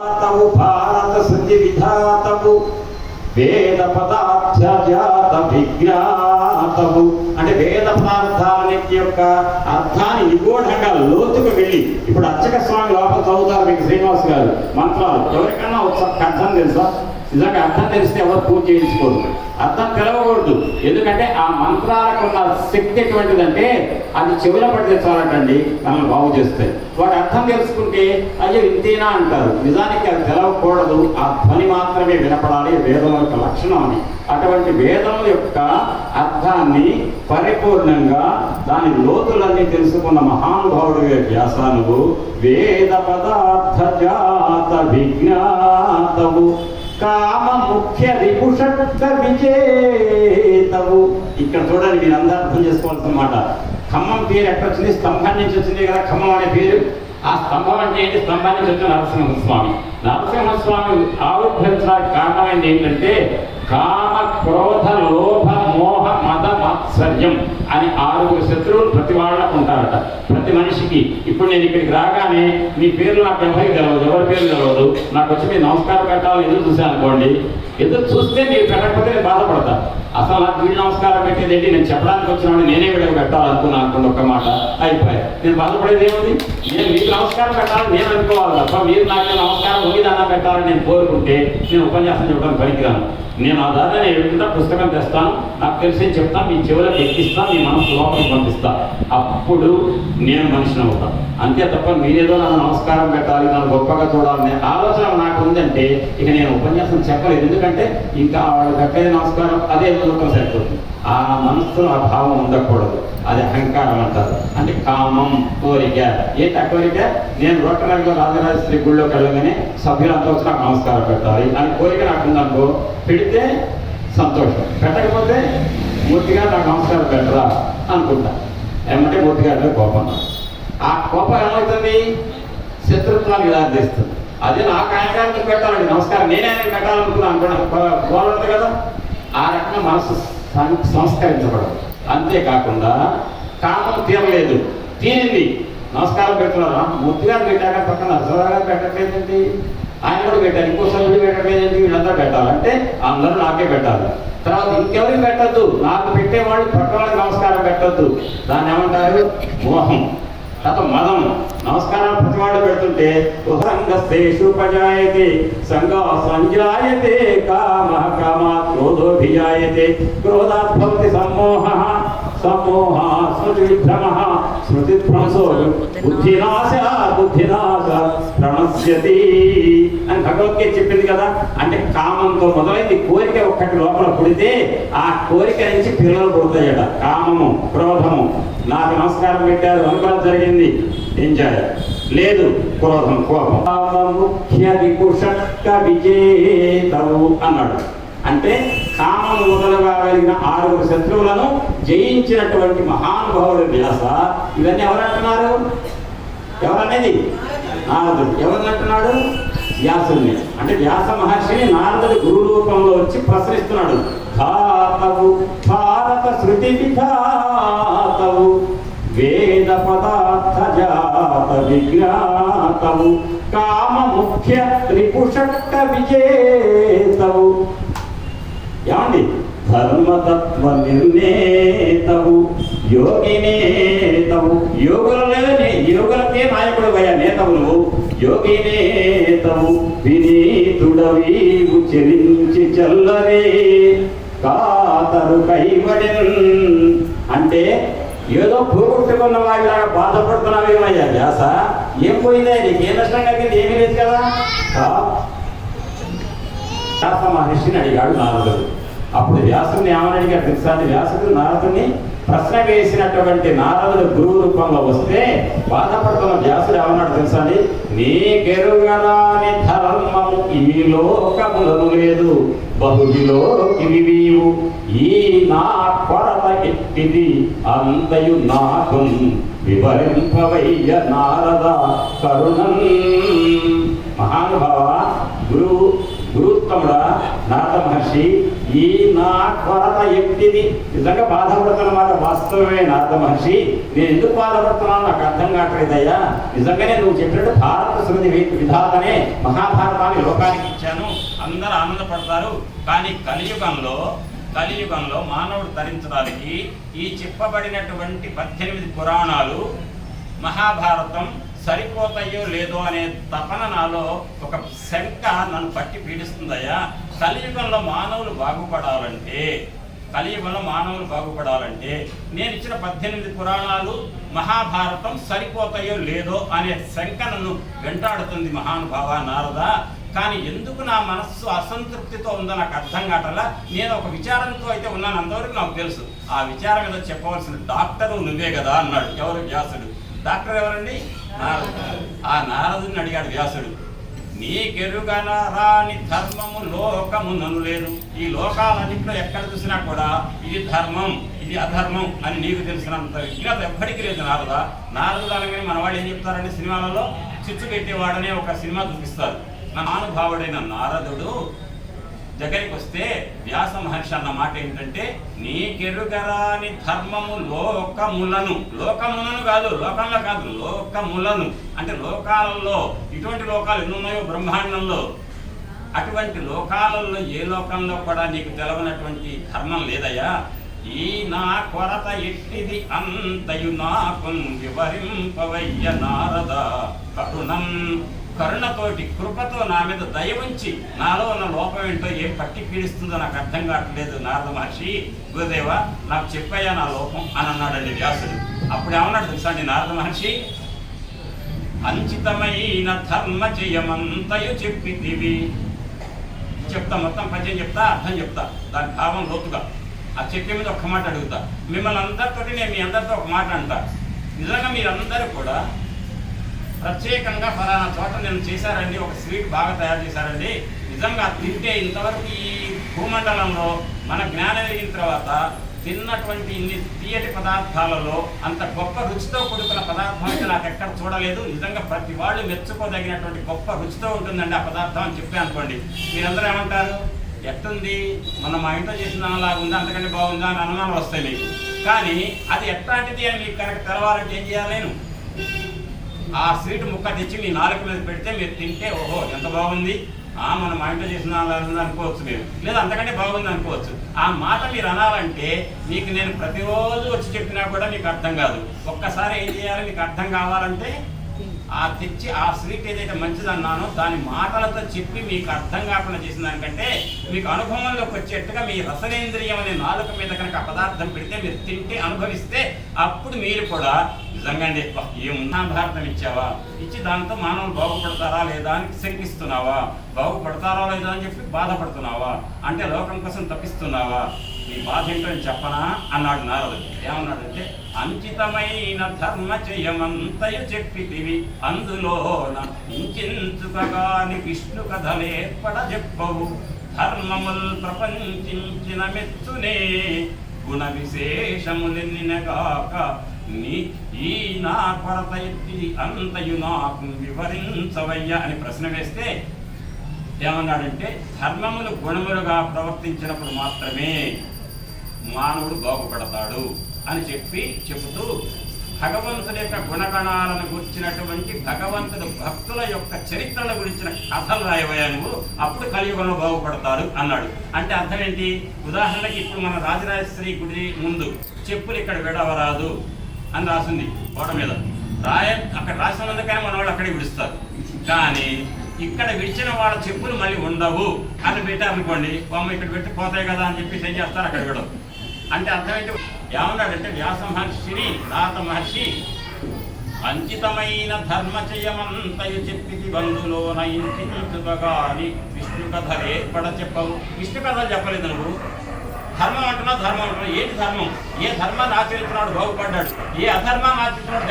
తవు భారత శృతి విధాతము వేద పదార్థజాత విజ్ఞాతము. అంటే వేద పదార్థాలన్నిటి యొక్క అర్థాన్ని నిగూఢంగా లోతుకు వెళ్ళి ఇప్పుడు అర్చక స్వామి లోపల చదువుతారు మీకు శ్రీనివాస్ గారు. మంత్రాలు. ఎవరికన్నా ఒకసారి కథం తెలుసా? నిజంగా అర్థం తెలిస్తే ఎవరు పూజ చేయించుకోరు. అర్థం తెలవకూడదు. ఎందుకంటే ఆ మంత్రాలకు ఉన్న శక్తి ఎటువంటిదంటే అది చెవుల పడితే చాలటండి మనల్ని బాగు చేస్తాయి. వాటి అర్థం తెలుసుకుంటే అయ్యో ఇంతేనా అంటారు. నిజానికి అది తెలవకూడదు. ఆ ధ్వని మాత్రమే వినపడాలి. వేదం యొక్క లక్షణం అని అటువంటి వేదం యొక్క అర్థాన్ని పరిపూర్ణంగా దాని లోతులన్నీ తెలుసుకున్న మహానుభావుడు వ్యాసానువు వేద పదార్థ జాత విజ్ఞాతవు. కామ ముఖ్య రిపుషట్ట విజేతవు ఇక్కడ చూడండి మీరు అందరూ అర్థం చేసుకోవాల్సిన మాట. ఖమ్మం పేరు ఎక్కడ వచ్చింది? స్తంభం నుంచి వచ్చింది కదా ఖమ్మం అనే పేరు. ఆ స్తంభం అంటే ఏంటి? స్తంభం నుంచి వచ్చిన నరసింహస్వామి. నరసింహస్వామి ఆవిర్భవించడానికి కారణమైంది ఏంటంటే కామ క్రోధ లోభ సత్యం అని ఆరుగురు శత్రువులు ప్రతి వాళ్ళకు ఉంటారట. ప్రతి మనిషికి. ఇప్పుడు నేను ఇక్కడికి రాగానే మీ పేరు నాకు ఎవరికి తెలియదు ఎవరి పేరు తెలియదు నాకు వచ్చి మీరు నమస్కారం పెట్టాలని ఎదురు చూశాను అనుకోండి. ఎదురు చూస్తే మీరు పెట్టకపోతే నేను బాధపడతా. అసలు నాకు వీళ్ళు నమస్కారం పెట్టేది ఏంటి? నేను చెప్పడానికి వచ్చినాడు నేనే వీళ్ళకి పెట్టాలనుకున్నాను అనుకోండి ఒక్క మాట అయిపోయాయి. నేను బాధపడేది ఏముంది? నేను మీకు నమస్కారం పెట్టాలని నేను అనుకోవాలి తప్ప మీరు నాకు నమస్కారం ఒగిదానా పెట్టాలని నేను కోరుకుంటే నేను ఉపన్యాసం చెప్పడానికి పనికిరాను. నేను ఆ దాన్ని నేను ఎదుగుతా పుస్తకం తెస్తాను? నాకు తెలిసి చెప్తాను మీ చెవులకు ఎక్కిస్తాను మీ మనసు లోపలికి పంపిస్తా. అప్పుడు నేను మనిషిని అవుతా. అంతే తప్ప మీరేదో నన్ను నమస్కారం పెట్టాలి నన్ను గొప్పగా చూడాలనే ఆలోచన నాకు ఉందంటే ఇక నేను ఉపన్యాసం చెప్పలేదు. ఎందుకంటే ఇంకా వాళ్ళు కట్టేది నమస్కారం అదే దూరం సరిపోతుంది ఆ మనస్సులో ఆ భావం ఉండకూడదు. అది అహంకారం అంటారు. అంటే కామం కోరిక. ఏంటి ఆ కోరిక? నేను రోటనగర్లో రాజరాజేశ్వరి గుళ్ళోకి వెళ్ళగానే సభ్యులంతా వచ్చి నాకు నమస్కారం పెట్టాలి. అని కోరిక నాకు ఉందనుకో పెడితే సంతోషం. పెట్టకపోతే మూర్తిగా నాకు నమస్కారం పెట్టరా అనుకుంటా. ఏమంటే మూర్తిగా అంటే కోపం. ఆ కోపం ఏమవుతుంది? శత్రుత్వానికి దారితీస్తుంది అదే నాకు ఆయన పెట్టాలండి నమస్కారం నేనే ఆయన పెట్టాలనుకున్నాను అనుకున్నాను కదా? ఆ రకంగా మనసు సంస్కరించబడదు. అంతేకాకుండా కామం తీరలేదు. తీరింది. నమస్కారం పెడుతున్నారా? మూర్తి గారు పెట్టాక పక్కన నరసరావు పెట్టట్లేదండి ఆయన కూడా పెట్టారు. ఇంకో సభ్యుడు పెట్టట్లేదండి వీళ్ళంతా పెట్టాలంటే అందరూ నాకే పెట్టాలి. తర్వాత ఇంకెవరికి పెట్టద్దు? నాకు పెట్టేవాళ్ళు పక్కవాళ్ళకి నమస్కారం పెట్టద్దు. దాన్ని ఏమంటారు? మోహం. తర్వాత మదం. నమస్కారం ప్రతివాడు పెడుతుంటే పెడుతుంటే సంగస్తేషుపజాయతే సంగ సంజాయతే కామ కామ క్రోధోభిజాయతే క్రోధాత్ భవతి సమ్మోహ. సమ్మోహ బుద్ధినాశ బుద్ధినాశ ప్రణశ్యతి అని భగవద్గీత చెప్పింది కదా? అంటే కామంతో మొదలైంది. కోరిక ఒక్కటి లోపల పుడితే ఆ కోరిక నుంచి పిల్లలు పుడతాయట. కామము క్రోధము. నాకు నమస్కారం పెట్టారు అనుకోవడం జరిగింది. ఎంజాయ్ లేదు క్రోధం కోపం. ముఖ్య వికుషక్క విజేతవు అన్నాడు. అంటే కామం మొదలుగా కలిగిన ఆరుగురు శత్రువులను జయించినటువంటి మహానుభావుడు వ్యాస. ఇవన్నీ ఎవరంటున్నారు? ఎవరనేది? నారదుడు. ఎవరిని అంటున్నాడు వ్యాసుని అంటే వ్యాస మహర్షిని నారదుడు గురు రూపంలో వచ్చి ప్రసరిస్తున్నాడు. ధాతవు భారత శృతి విధాతవు. వేద పదార్థ జాత విజ్ఞాతవు కామ ముఖ్య త్రిపుషట్ట విజేతవు. ఏమండి? ధర్మతత్వ నిర్ణేతవు యోగినేతవు యోగులనే యోగులకే నాయకుడు భయ నేతవులు. యోగినేతవు వినీతుడవీవు చెలించి చల్లరే కాతరు కైవడిన్ అంటే ఏదో పోగొట్టుకున్న వాడిలాగా బాధపడుతున్నావు ఏమయ్యా వ్యాస. ఏం పోయిందా? నీకు ఏ నష్టం కలిగింది? ఏమీ లేదు కదా? కా- మా మహర్షిని అడిగాడు నారదుడు. అప్పుడు వ్యాసుని ఏమని అడిగాడు తెలుసా వ్యాసుడు నారదుని ప్రశ్న వేసినటువంటి నారదుడు గురువు రూపంలో వస్తే బాధపడుతున్న వ్యాసుడు ఏమన్నాడు తెలుసా నీకెరుగరాని ధర్మము? ఈ లోకములను లేదు. బహువిలో కివివీవు ఈ నా కొరత ఎట్టిది? అంతయు నాకు వివరింపవయ్య నారద కరుణం. మహానుభావ గురువు గురు నారద మహర్షి ఈ నా కొరత ఎట్టిది? నిజంగా బాధపడుతున్నమాట వాస్తవమే నారద మహర్షి. నేను ఎందుకు బాధపడుతున్నాను నాకు అర్థం కావట్లేదయ్యా. నిజంగానే నువ్వు చెప్పినట్టు భారత శృతి విధాతనే మహాభారతాన్ని లోకానికి ఇచ్చాను. అందరూ ఆనందపడతారు. కానీ కలియుగంలో కలియుగంలో మానవుడు ధరించడానికి ఈ చెప్పబడినటువంటి పద్దెనిమిది పురాణాలు మహాభారతం సరిపోతాయో లేదో అనే తపన నాలో ఒక శంక నన్ను పట్టి పీడిస్తుందయ్యా. కలియుగంలో మానవులు బాగుపడాలంటే కలియుగంలో మానవులు బాగుపడాలంటే నేను ఇచ్చిన పద్దెనిమిది పురాణాలు మహాభారతం సరిపోతాయో లేదో అనే శంక నన్ను వెంటాడుతుంది మహానుభావ నారద. కానీ ఎందుకు నా మనస్సు అసంతృప్తితో ఉందో నాకు అర్థం కాటలా నేను ఒక విచారంతో అయితే ఉన్నాను అంతవరకు నాకు తెలుసు. ఆ విచారం ఏదో చెప్పవలసిన డాక్టరు నువ్వే కదా అన్నాడు ఎవరు వ్యాసుడు. డాక్టర్ ఎవరండి? ఆ నారదుని అడిగాడు వ్యాసుడు నీకెరుగన రాని ధర్మము లోకమునను లేదు. ఈ లోకాలన్నింటిలో ఎక్కడ చూసినా కూడా ఇది ధర్మం ఇది అధర్మం అని నీకు తెలిసినంత విజ్ఞత ఎప్పటికీ లేదు నారద. నారదుడు అనగానే మన వాళ్ళు ఏం చెప్తారండి సినిమాలలో చిచ్చు పెట్టేవాడనే ఒక సినిమా చూపిస్తారు. నా మహానుభావుడైన నారదుడు దగ్గరికి వస్తే వ్యాస మహర్షి అన్న మాట ఏంటంటే నీకెరుగరాని ధర్మము లోకములను లోకములను కాదు లోకంలో కాదు లోకములను. అంటే లోకాలలో ఇటువంటి లోకాలు ఎన్నున్నాయో బ్రహ్మాండంలో. అటువంటి లోకాలలో ఏ లోకంలో కూడా నీకు తెలవనటువంటి ధర్మం లేదయ్యా. ఈ నా కొరత ఎట్టిది అంతయు నాకు వివరింపవయ్య నారద కరుణం. కరుణతోటి కృపతో నా మీద దయ ఉంచి నాలో ఉన్న లోపం ఏంటో ఏం పట్టి పీడిస్తుందో నాకు అర్థం కావట్లేదు నారద మహర్షి. గురుదేవ నాకు చెప్పయ్యా నా లోపం అని అన్నాడండి వ్యాసుడు. అప్పుడు ఏమన్నాడు తెలుసా అండి నారద మహర్షి? అంచితమైన ధర్మ జయమంతయు చెప్పితివి. చెప్తా మొత్తం పద్యం చెప్తా అర్థం చెప్తా. దాని భావం లోతుగా. ఆ చెప్పే మీద ఒక్క మాట అడుగుతా. మిమ్మల్ని అందరితో నేను మీ అందరితో ఒక మాట అంటా. నిజంగా మీరందరూ కూడా ప్రత్యేకంగా ఫలానా చోట నేను చేశారండి ఒక స్వీట్ బాగా తయారు చేశారండి. నిజంగా తింటే ఇంతవరకు ఈ భూమండలంలో మన జ్ఞానం ఎదిగిన తర్వాత తిన్నటువంటి ఇన్ని తీయటి పదార్థాలలో అంత గొప్ప రుచితో కూడుకున్న పదార్థం అయితే నాకు ఎక్కడ చూడలేదు. నిజంగా ప్రతి వాళ్ళు మెచ్చుకోదగినటువంటి గొప్ప రుచితో ఉంటుందండి ఆ పదార్థం అని చెప్పి అనుకోండి. మీరందరూ ఏమంటారు? ఎట్టుంది? మనం మా ఇంట్లో చేసిన దానిలాగా ఉందా? అంతకంటే బాగుందా? అని అనుమానం వస్తాయి మీకు. కానీ అది ఎట్లాంటిది అని మీకు కరెక్ట్ తెలవాలంటే ఏం చేయాలి నేను? ఆ స్వీట్ ముక్క తెచ్చి మీ నాలుక మీద పెడితే మీరు తింటే ఓహో ఎంత బాగుంది. ఆ మనం మా ఇంట్లో చేసిన అనుకోవచ్చు మీరు లేదా అంతకంటే బాగుంది అనుకోవచ్చు. ఆ మాట మీరు అనాలంటే మీకు నేను ప్రతిరోజు వచ్చి చెప్పినా కూడా మీకు అర్థం కాదు. ఒక్కసారి ఏం చేయాలి? మీకు అర్థం కావాలంటే ఆ తెచ్చి ఆ స్వీట్ ఏదైతే మంచిదన్నానో దాని మాటలతో చెప్పి మీకు అర్థం కాకుండా చేసిన దానికంటే మీకు అనుభవంలోకి వచ్చేట్టుగా మీ రసనేంద్రియం అనే నాలుక మీద కనుక పదార్థం పెడితే మీరు తింటే అనుభవిస్తే అప్పుడు మీరు కూడా నిజంగా అండి అబ్బా, ఏమున్నా భారతం ఇచ్చావా? ఇచ్చి దాంతో మానవులు బాగుపడతారా లేదా అని శంకిస్తున్నావా? బాగుపడతారా లేదా అని చెప్పి బాధపడుతున్నావా? అంటే లోకం కోసం తప్పిస్తున్నావా? నీ బాధ ఏంటో నేను చెప్పనా? అన్నాడు నారదుడు. ఏమన్నాడంటే అంకితమైన ధర్మ చేయమంతయు చెప్పితివి. అందులోన ఇంకించుకగాని విష్ణు కథలే పడ చెప్పవు ధర్మముల్ ప్రపంచించిన మెచ్చునే. గుణ విశేషములెన్నినగాక నీ ఈ నా కొరత ఎత్తి అంతయు నాకు వివరించవయ్యా అని ప్రశ్న వేస్తే ఏమన్నాడంటే ధర్మములు గుణములుగా ప్రవర్తించినప్పుడు మాత్రమే మానవుడు బాగుపడతాడు అని చెప్పి చెబుతూ భగవంతుడి యొక్క గుణగణాలను గురించినటువంటి భగవంతుడు భక్తుల యొక్క చరిత్రల గురించిన కథలు రాయబోయా నువ్వు. అప్పుడు కలియుగంలో బాగుపడతాడు అన్నాడు. అంటే అర్థం ఏంటి ఉదాహరణకి ఇప్పుడు మన రాజరాజేశ్వరి గుడి ముందు చెప్పులు ఇక్కడ విడవరాదు. అని రాసింది గోడ మీద. రాయ అక్కడ రాసినందుకనే మన వాళ్ళు అక్కడే విడుస్తారు. కానీ ఇక్కడ విడిచిన వాళ్ళ చెప్పులు మళ్ళీ ఉండవు. అని పెట్టారనుకోండి బొమ్మ ఇక్కడ పెట్టి పోతాయి కదా అని చెప్పి ఏం చేస్తారు అక్కడ కూడా. అంటే అర్థమైతే ఏమన్నాడంటే వ్యాస మహర్షిని రాత మహర్షి అంకితమైన ధర్మచయమంతయు చెప్పిది బంధులోన ఇంటిగాని విష్ణు కథలే పడ చెప్పవు. విష్ణు కథలు చెప్పలేదు నువ్వు. ధర్మం అంటున్నా ధర్మం అంటున్నా. ఏంటి ధర్మం? ఏ ధర్మాన్ని ఆచరించినాడు బాగుపడ్డాడు. ఏ అధర్మాన్ని ఆచరించినాడు